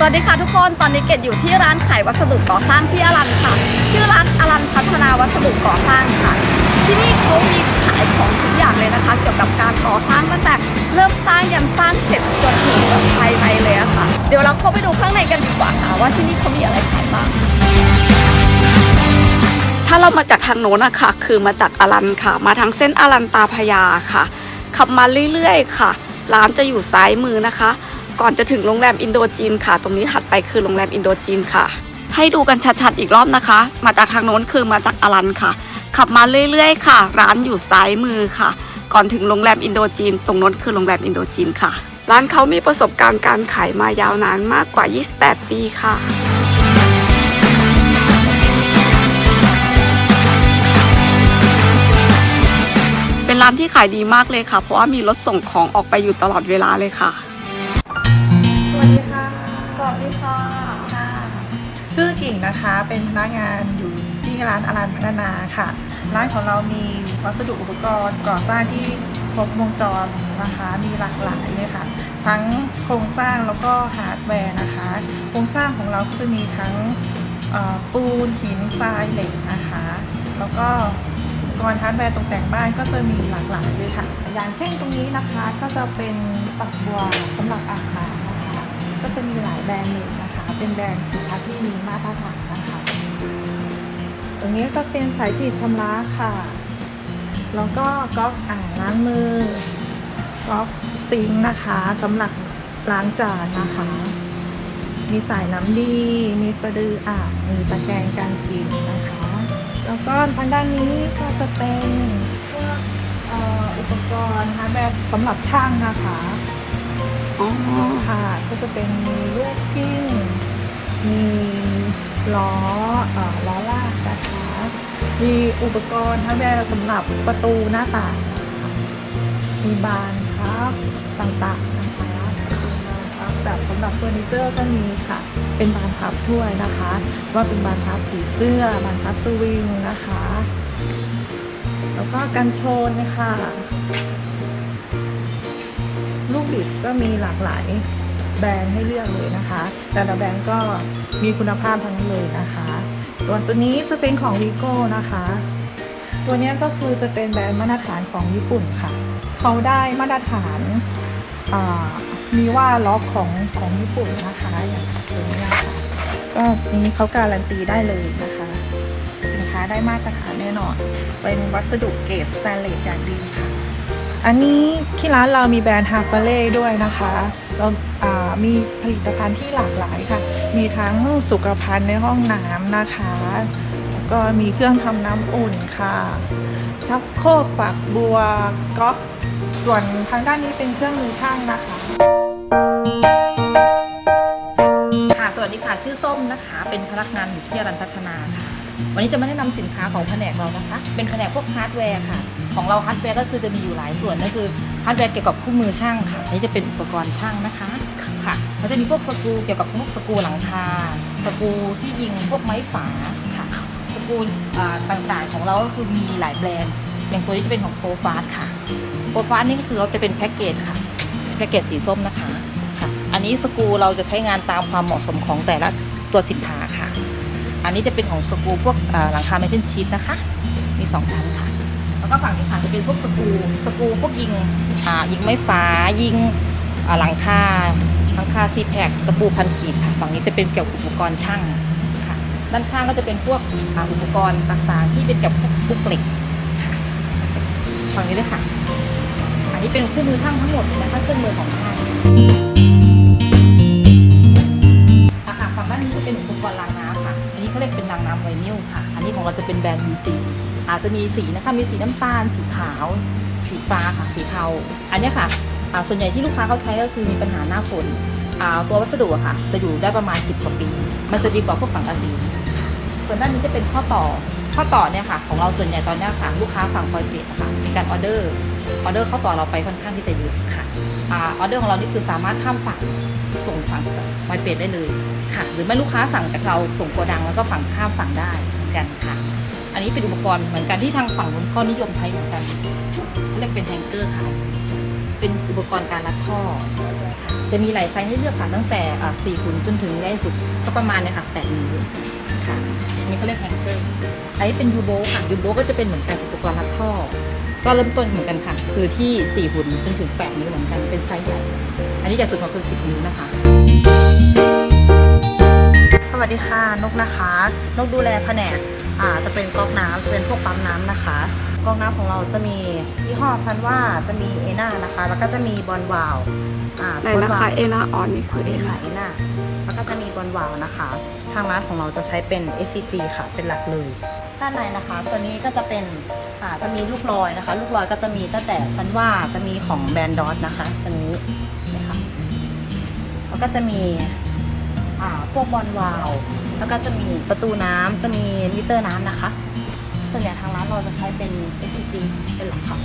สวัสดีค่ะทุกคนตอนนี้เกดอยู่ที่ร้านขายวัสดุก่อสร้างที่อลันค่ะ ชื่อร้านอลันพัฒนาวัสดุก่อสร้างค่ะ ที่นี่เขามีขายของทุกอย่างเลยนะคะ เกี่ยวกับการก่อสร้างตั้งแต่เริ่มสร้างยันสร้างเสร็จจนถึงแบบภายในเลยอะค่ะ เดี๋ยวเราเข้าไปดูข้างในกันดีกว่าค่ะว่าที่นี่เขามีอะไรขายบ้างถ้าเรามาจากทางโน้นอะค่ะ คือมาจากอลันค่ะ มาทางเส้นอลันตาพญาค่ะ ขับมาเรื่อยๆค่ะ ร้านจะอยู่ซ้ายมือนะคะ ก่อนจะถึงโรงแรมอินโดจีนค่ะ ตรงนี้ถัดไปคือโรงแรมอินโดจีนค่ะ ให้ดูกันชัดๆอีกรอบนะคะ มาจากทางโน้นคือมาจากอลันค่ะ ขับมาเรื่อยๆ ค่ะ ร้านอยู่ซ้ายมือค่ะ ก่อนถึงโรงแรมอินโดจีน ตรงโน้นคือโรงแรมอินโดจีนค่ะ ร้านเขามีประสบการณ์การขายมายาวนานมากกว่า 28 ปีค่ะเป็นร้านที่ขายดีมากเลยค่ะ เพราะว่ามีรถส่งของออกไปอยู่ตลอดเวลาเลยค่ะสวัสดีค่ะ ค่ะค่ะชื่อกิ่งนะคะเป็นพนักงานอยู่ที่ร้านอารันพัฒนาค่ะ ร้านของเรามีวัสดุอุปกรณ์ก่อสร้างที่ครบวงจรนะคะมีหลากหลายเลยค่ะ ทั้งโครงสร้างแล้วก็ฮาร์ดแวร์นะคะ โครงสร้างของเราก็จะมีทั้งปูนหินทรายเหล็กนะคะ แล้วก็อุปกรณ์ฮาร์ดแวร์ตกแต่งบ้านก็จะมีหลากหลายเลยค่ะ อย่างเช่นตรงนี้นะคะก็จะเป็นฝักบัวสำหรับอาหาร ก็จะมีหลายแบรนด์เลยนะคะ เป็นแบรนด์สินค้าที่มีมาตรฐานนะคะ ตรงนี้ก็เป็นสายฉีดชำระค่ะ แล้วก็ก๊อกอ่างล้างมือ ก๊อกซิงค์นะคะสำหรับล้างจานนะคะ มีสายน้ำดี มีสะดืออ่างมีตะแกรงการกินนะคะ แล้วก็ทางด้านนี้ก็จะเป็นพวกเอ่ออุปกรณ์ฮาร์ดแวร์สำหรับช่างนะคะ อ๋อค่ะ ก็จะเป็นมีลูกกิ้ง มีล้อเอ่อล้อลากนะคะมีอุปกรณ์ทั้งแบบสำหรับประตูหน้าต่างนะคะมีบานครับต่างๆนะคะเป็นบานพับแบบสำหรับเฟอร์นิเจอร์ก็มีค่ะ เป็นบานพับถ้วยนะคะ ว่าเป็นบานพับผีเสื้อบานพับสวิงนะคะ แล้วก็กันชนค่ะ ลูกบิดก็มีหลากหลายแบรนด์ให้เลือกเลยนะคะ แต่ละแบรนด์ก็มีคุณภาพทั้งนั้นเลยนะคะส่วนตัวนี้จะเป็นของวีโก้นะคะ ตัวนี้ก็คือจะเป็นแบรนด์มาตรฐานของญี่ปุ่นค่ะ เขาได้มาตรฐานมีว่าล็อกของของญี่ปุ่นนะคะอย่างตัวนี้ยค่ะก็นี้เขาการันตีได้เลยนะคะ สินค้าได้มาตรฐานแน่นอน เป็นวัสดุเกรดสแตนเลสอย่างดีค่ะ อันนี้ที่ร้านเรามีแบรนด์ฮาร์เปเล่ด้วยนะคะเรามีผลิตภัณฑ์ที่หลากหลายค่ะ มีทั้งสุขภัณฑ์ในห้องน้ำนะคะแล้วก็มีเครื่องทำน้ำอุ่นค่ะทับโคกฝักบัวก๊อกส่วนทางด้านนี้เป็นเครื่องมือช่างนะคะค่ะสวัสดีค่ะชื่อส้มนะคะ เป็นพนักงานอยู่ที่รันพัฒนาค่ะ วันนี้จะมาแนะนำสินค้าของแผนกเรานะคะ เป็นแผนกพวกฮาร์ดแวร์ค่ะ ของเราฮาร์ดแวร์ก็คือจะมีอยู่หลายส่วนก็คือฮาร์ดแวร์เกี่ยวกับคู่มือช่างค่ะนนี้จะเป็นอุปกรณ์ช่างนะคะค่ะแล้วจะมีพวกสกูเกี่ยวกับพวกสกูหลังคาสกูที่ยิงพวกไม้ฝาค่ะสกูอ่าต่างๆของเราก็คือมีหลายแบรนด์อย่างตัวนี้จะเป็นของโปรฟาสค่ะโปรฟาสนี่ก็คือเราจะเป็นแพ็กเกจค่ะแพ็กเกจสีส้มนะคะค่ะอันนี้สกูเราจะใช้งานตามความเหมาะสมของแต่ละตัวสินค้าค่ะ อันนี้จะเป็นของสกูพวกอ่อหลังคาเมชินชีตนะคะ มีสองชั้นค่ะ แล้วก็ฝั่งนี้ค่ะจะเป็นพวกสกูสกูพวกยิงอ่ายิงไม้ฟ้ายิงหลังคาหลังคาซีแพคตะปูพันกีดค่ะ ฝั่งนี้จะเป็นเกี่ยวกับอุปกรณ์ช่างค่ะ ด้านข้างก็จะเป็นพวกอุปกรณ์ต่างๆ ที่เป็นเกี่ยวกับพวกเหล็กค่ะฝั่งนี้ด้วยค่ะ อันนี้เป็นคู่มือช่างทั้งหมดนะคะเครื่องมือของช่างอะค่ะฝั่งด้านนี้จะเป็นอุปกรณ์ล้างน้ำค่ะ อันนี้เขาเรียกเป็นล้างน้ำไวนิลค่ะ อันนี้ของเราจะเป็นแบรนด์ BC อาจจะมีสีนะคะมีสีน้ำตาล สีขาว สีฟ้าค่ะสีเทาอันนี้ค่ะส่วนใหญ่ที่ลูกค้าเขาใช้ก็คือมีปัญหาหน้าฝนตัววัสดุค่ะ จะอยู่ได้ประมาณ 10กว่าปี มันจะดีกว่าพวกสังกะสีส่วนด้านนี้จะเป็นข้อต่อข้อต่อเนี่ยค่ะ ของเราส่วนใหญ่ตอนนี้ค่ะลูกค้าฝั่งปอยเปรตนะคะมีการออเดอร์ออเดอร์ข้อต่อเราไปค่อนข้างที่จะเยอะค่ะออเดอร์ของเรานี่คือสามารถข้ามฝั่งส่งฝั่งปอยเปรตได้เลยค่ะ หรือไม่ลูกค้าสั่งจากเราส่งโกดังแล้วก็ฝั่งข้ามฝั่งได้เหมือนกันค่ะ อันนี้เป็นอุปกรณ์เหมือนกันที่ทางฝั่งนู้นก็นิยมใช้เหมือนกันเขาเรียกเป็นแฮงเกอร์ค่ะ เป็นอุปกรณ์การรัดท่อจะมีหลายไซส์ให้เลือกค่ะตั้งแต่อ่า4หุ่นจนถึงใหญ่สุดก็ประมาณเนี่ยค่ะ8นิ้วค่ะอันนี้เขาเรียกแฮงเกอร์อันนี้เป็นยูโบค่ะยูโบก็จะเป็นเหมือนกันอุปกรณ์รัดท่อก็เริ่มต้นเหมือนกันค่ะ คือที่4หุ่นจนถึง8นิ้วเหมือนกันเป็นไซส์ใหญ่อันนี้ใหญ่สุดของคือ10นิ้วนะคะ วัสดีค่ะนกนะคะ นกดูแลแผนกอ่าจะเป็นก๊อกน้ำจะเป็นพวกปั๊มน้ำนะคะก๊อกน้ำของเราจะมียี่ห้อซันว่าจะมีเอน่านะคะ แล้วก็จะมีบอลวาลอ่าไหนนะคะเอนาออนนี่คือเอเอค่ะค่ะเอน่าแล้วก็จะมีบอลวาลนะคะ ทางร้านของเราจะใช้เป็น SCG ค่ะ เป็นหลักเลย ด้านในนะคะ ตัวนี้ก็จะเป็นอ่าจะมีลูกลอยนะคะ ลูกลอยก็จะมีตั้งแต่ซันว่าจะมีของแบรนด์ดอทนะคะตัวนี้นะคะแล้วก็จะมี อ่าพวกบอลวาลวแล้วก็จะมีประตูน้ำจะมีมิเตอร์น้ำนะคะส่วนใหญ่ทางร้านเราจะใช้เป็น SCG เป็นหลักค่ะ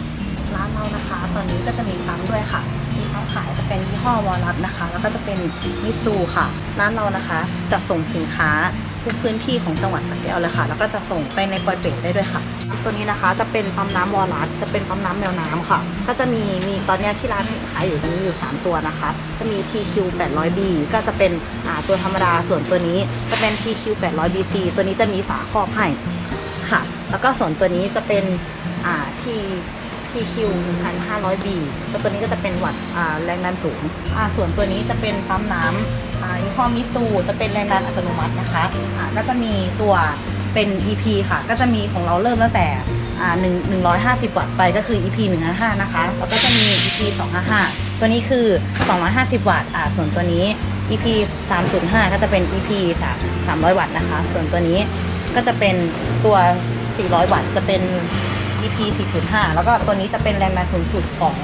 ร้านเรานะคะ ตอนนี้ก็จะมีปั๊มด้วยค่ะ มีซ้ำขายจะเป็นยี่ห้อวอลลัสนะคะ แล้วก็จะเป็นมิซูค่ะ ร้านเรานะคะจะส่งสินค้า ทุกพื้นที่ของจังหวัดสระแก้วเลยค่ะ แล้วก็จะส่งไปในปอยเป็ดได้ด้วยค่ะ ตัวนี้นะคะจะเป็นปั๊มน้ำวอลลัสจะเป็นปั๊มน้ำแมวน้ำค่ะ ก็จะมีมีตอนนี้ที่ร้านขายอยู่ตรงนี้อยู่ 3 ตัวนะคะ จะมี TQ 800B ก็จะเป็นอ่าตัวธรรมดาส่วนตัวนี้จะเป็น TQ 800BC ตัวนี้จะมีฝาครอบให้ค่ะ แล้วก็ส่วนตัวนี้จะเป็นอ่า T TQ 1,500B แล้วตัวนี้ก็จะเป็นวัดแรงดันสูง ส่วนตัวนี้จะเป็นปั๊มน้ำอ่ายี่ห้อมิซูจะเป็นแรงดันอัตโนมัตินะคะก็จะมีตัวเป็น EP ค่ะ ก็จะมีของเราเริ่มตั้งแต่อ่า1 150วัตต์ไปก็คือ EP 155นะคะ แล้วก็จะมี EP 255ตัวนี้คือ250วัตต์อ่าส่วนตัวนี้ EP 305ก็จะเป็น EP 300วัตต์นะคะ ส่วนตัวนี้ก็จะเป็นตัว400วัตต์จะเป็น EP 405 แล้วก็ตัวนี้จะเป็นแรงดันสูงสุดของ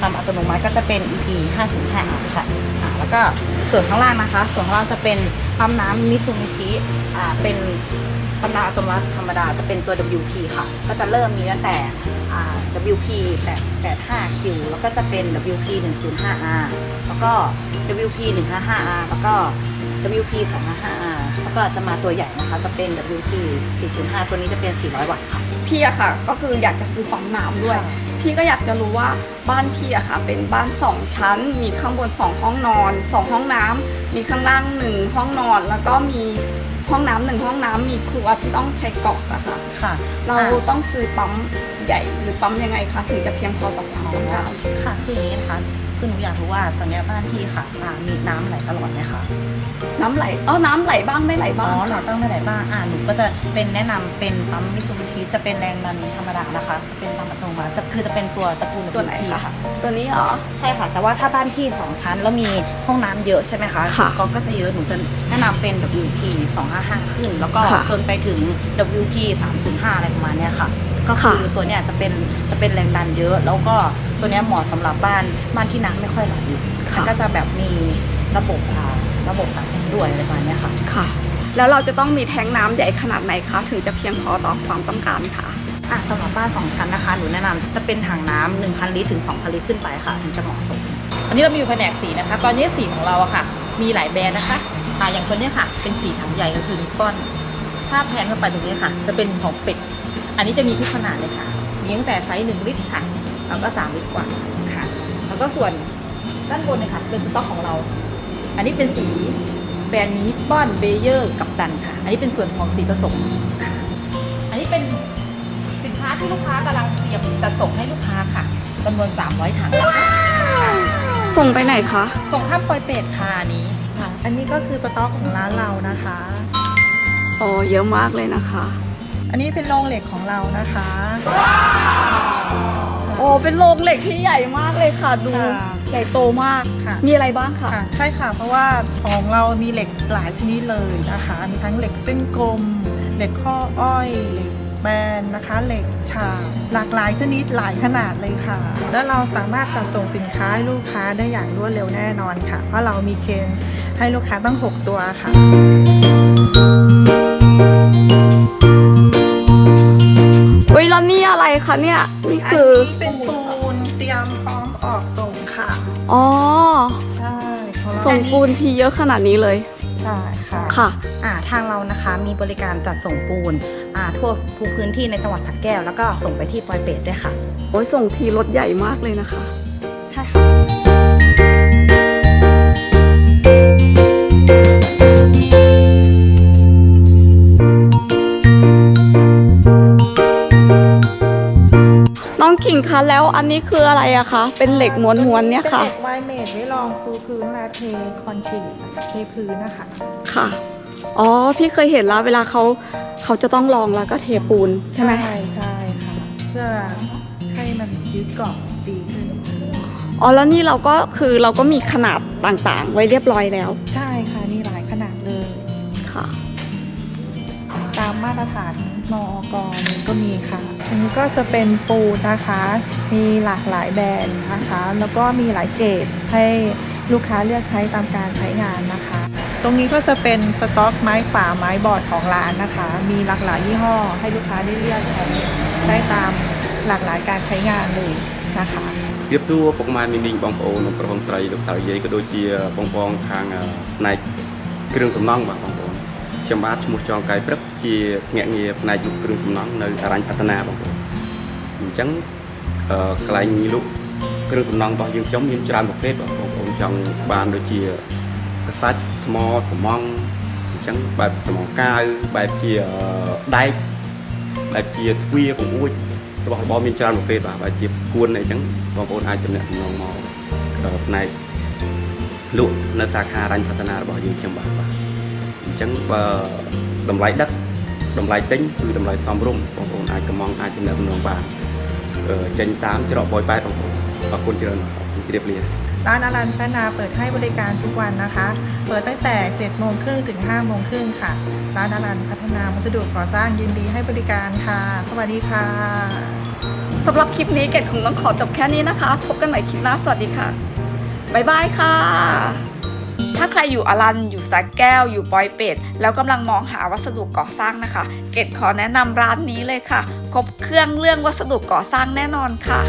ทำอัตโนมัติก็จะเป็น EP 505ค่ะแล้วก็ส่วนข้างล่างนะคะ ส่วนข้างล่างจะเป็นปั๊มน้ำมิซูมิชิอ่าเป็นปั๊มน้ำอัตโนมัติธรรมดาจะเป็นตัว WP ค่ะ ก็จะเริ่มมีตั้งแต่อ่า WP 885Q แล้วก็จะเป็น WP 105R แล้วก็ WP 155R แล้วก็ WP 255R แล้วก็จะมาตัวใหญ่นะคะ จะเป็น WP 405ตัวนี้จะเป็น 400 วัตต์ค่ะ พี่อะค่ะ ก็คืออยากจะซื้อปั๊มน้ำด้วย พี่ก็อยากจะรู้ว่าบ้านพี่อะค่ะ เป็นบ้านสองชั้น มีข้างบนสองห้องนอนสองห้องน้ำมีข้างล่างหนึ่งห้องนอน แล้วก็มีห้องน้ำหนึ่งห้องน้ำมีครัวที่ต้องใช้กรอกอะค่ะ ค่ะ เราอะ ต้องซื้อปั๊มใหญ่หรือปั๊มยังไงคะถึงจะเพียงพอต่อความต้องการ ค่ะคืออย่างนี้นะคะคือหนูอยากรู้ว่าตอนเนี้ยบ้านพี่ค่ะอ่ามีน้ำไหลตลอดไหมคะน้ำไหลอ๋อน้ำไหลบ้างไม่ไหลอ๋บ้างอหลัค่ะงตั้งไม่ไหลบ้างอ่าหนูก็จะเป็นแนะนำเป็นปั๊มมิซูบิชิ จะเป็นแรงดันธรรมดานะคะจะเป็นปั๊มอัตโนมัติจะคือจะเป็นตัวตระกูลตัวไหน WP คะ ตัวนี้เหรอ ใช่ค่ะ แต่ว่าถ้าบ้านพี่สองชั้นแล้วมีห้องน้ำเยอะใช่ไหมคะค่ะก็ก็จะเยอะ หนูจะแนะนำเป็น WP 255 ขึ้น แล้วก็ค่ะจนไปถึง WP 305อะไรประมาณเนี้ยค่ะ ก็คือค่ะตัวเนี้ยจะเป็นจะเป็นแรงดันเยอะ แล้วก็ตัวเนี้ยเหมาะสำหรับบ้านบ้านที่น้ำไม่ค่อยไหลค่ะแล้วก็จะแบบมีระบบอ่าระบบสายด้วยอะไรประมาณเนี้ยค่ะ ค่ะ แล้วเราจะต้องมีแทงน้ำใหญ่ขนาดไหนคะถึงจะเพียงพอต่อความต้องการค่ะอะสำหรับบ้านสองชั้นนะคะหนูแนะนำจะเป็นถังน้ำ1,000 ลิตรถึง 2,000 ลิตรขึ้นไปค่ะ ถึงจะเหมาะสมอันนี้เรามีอยู่แผนกสีนะคะ ตอนนี้สีของเราอะค่ะ มีหลายแบรนด์นะคะอ่าอย่างตัวเนี้ยค่ะ เป็นสีถังใหญ่ก็คือนิปปอน ถ้าแพนเข้าไปตรงนี้ค่ะ จะเป็นของเป็ด อันนี้จะมีทุกขนาดเลยค่ะ มีตั้งแต่ไซส์หนึ่งลิตรค่ะ แล้วก็สามลิตรกว่าค่ะ แล้วก็ส่วนด้านบนเนี่ยค่ะ เป็นสต็อกของเรา อันนี้เป็นสี แบรนด์มีนิปปอนเบเยอร์กับดันค่ะ อันนี้เป็นส่วนของสีผสมค่ะอันนี้เป็นสินค้าที่ลูกค้ากำลังเตรียมจะส่งให้ลูกค้าค่ะจำนวน 300 ถังนะคะค่ะส่งไปไหนคะ ส่งข้ามปอยเป็ดค่ะอันนี้ค่ะอันนี้ก็คือสต็อกของร้านเรานะคะ โอ้เยอะมากเลยนะคะ อันนี้เป็นโรงเหล็กของเรานะคะ โอ้เป็นโรงเหล็กที่ใหญ่มากเลยค่ะดู ค่ะ ใหญ่โตมากค่ะ มีอะไรบ้างคะค่ะใช่ค่ะ เพราะว่าของเรามีเหล็กหลายชนิดเลยนะคะมีทั้งเหล็กเส้นกลม เหล็กข้ออ้อยเหล็กแบนนะคะเหล็กฉากหลากหลายชนิดหลายขนาดเลยค่ะ แล้วเราสามารถจัดส่งสินค้าให้ลูกค้าได้อย่างรวดเร็วแน่นอนค่ะ เพราะเรามีเคนให้ลูกค้าตั้ง 6 ตัวค่ะอุ้ยแล้วนี่อะไรคะเนี่ยนี่คือนนี้เป็นปู ส่งปูนทีเยอะขนาดนี้เลยใช่ค่ะค่ะอ่าทางเรานะคะมีบริการจัดส่งปูนอ่าทั่วทุกพื้นที่ในจังหวัดสระแก้ว แล้วก็ส่งไปที่ปอยเปตด้วยค่ะ โอ้ยส่งทีรถใหญ่มากเลยนะคะใช่ค่ะ อันนี้คืออะไรอะคะ เป็นเหล็กม้วนๆเนี่ยค่ะ เป็นเหล็กไวเมดไว้รองปูพื้นมาเทคอนกรีตเทพื้นนะคะ ค่ะ อ๋อ พี่เคยเห็นแล้วเวลาเขาเขาจะต้องลองแล้วก็เทปูนใช่ไหม ใช่ใช่ค่ะ เพื่อให้มันยึดเกาะดีขึ้น อ๋อ แล้วนี่เราก็คือเราก็มีขนาดต่างๆ ไว้เรียบร้อยแล้ว ใช่ค่ะ มีหลายขนาดเลย ค่ะ ตามมาตรฐานมอกนี้ก็มีค่ะ อันนี้ก็จะเป็นปูนะคะ มีหลากหลายแบรนด์นะคะ แล้วก็มีหลายเกรดให้ลูกค้าเลือกใช้ตามการใช้งานนะคะ ตรงนี้ก็จะเป็นสต็อกไม้ฝาไม้บอร์ดของร้านนะคะ มีหลากหลายยี่ห้อให้ลูกค้าได้เลือกใช้ได้ตามหลากหลายการใช้งานเลยนะคะเรียบสู้ปกมามีนิงบองโอนกระพงไตรลูกสาวเยก็โดยเจียบองบองทางในเครื่องสำนองบ้าง ខ្ញុំបាទឈ្មោះចងកាយព្រឹកជាភ្នាក់ងារផ្នែកលក់គ្រឿងសំណង់នៅអរញ្ញបតនាបងប្អូនអញ្ចឹងកន្លែងលក់គ្រឿងសំណង់របស់យើងខ្ញុំមានច្រើនប្រភេទបងប្អូនចង់បានដូចជាកសាច់ថ្មសំងអញ្ចឹងបែបសំងកាវបែបជាដែកបែបជាទ្វាពង្អួចរបស់របរមានច្រើនប្រភេទបាទបែបជាគួនអីចឹងបងប្អូនអាចទំនាក់ទំនងមកផ្នែកលក់នៅសាខារញ្ញបតនារបស់យើងខ្ញុំបាទបាទ ចឹងបើតម្លៃដឹកតម្លៃទិញគឺតម្លៃសមរម្យបងប្អូនអាចកំងអាចចំណេះចំណងបានអឺចេញតាមច្រកបយប៉ែតបងប្អូនអរគុណច្រើនអរគុណជម្រាបលា ร้านอรันพัฒนาเปิดให้บริการทุกวันนะคะ เปิดตั้งแต่7โมงครึ่งถึง5โมงครึ่งค่ะ ร้านอรันพัฒนาวัสดุก่อสร้างยินดีให้บริการค่ะ สวัสดีค่ะ สำหรับคลิปนี้เกดคงต้องขอจบแค่นี้นะคะ พบกันใหม่คลิปหน้า สวัสดีค่ะ บ๊ายบายค่ะ ถ้าใครอยู่อลันอยู่สักแก้ว อยู่ปอยเป็ด แล้วกำลังมองหาวัสดุก่อสร้างนะคะ เกดขอแนะนำร้านนี้เลยค่ะ ครบเครื่องเรื่องวัสดุก่อสร้างแน่นอนค่ะ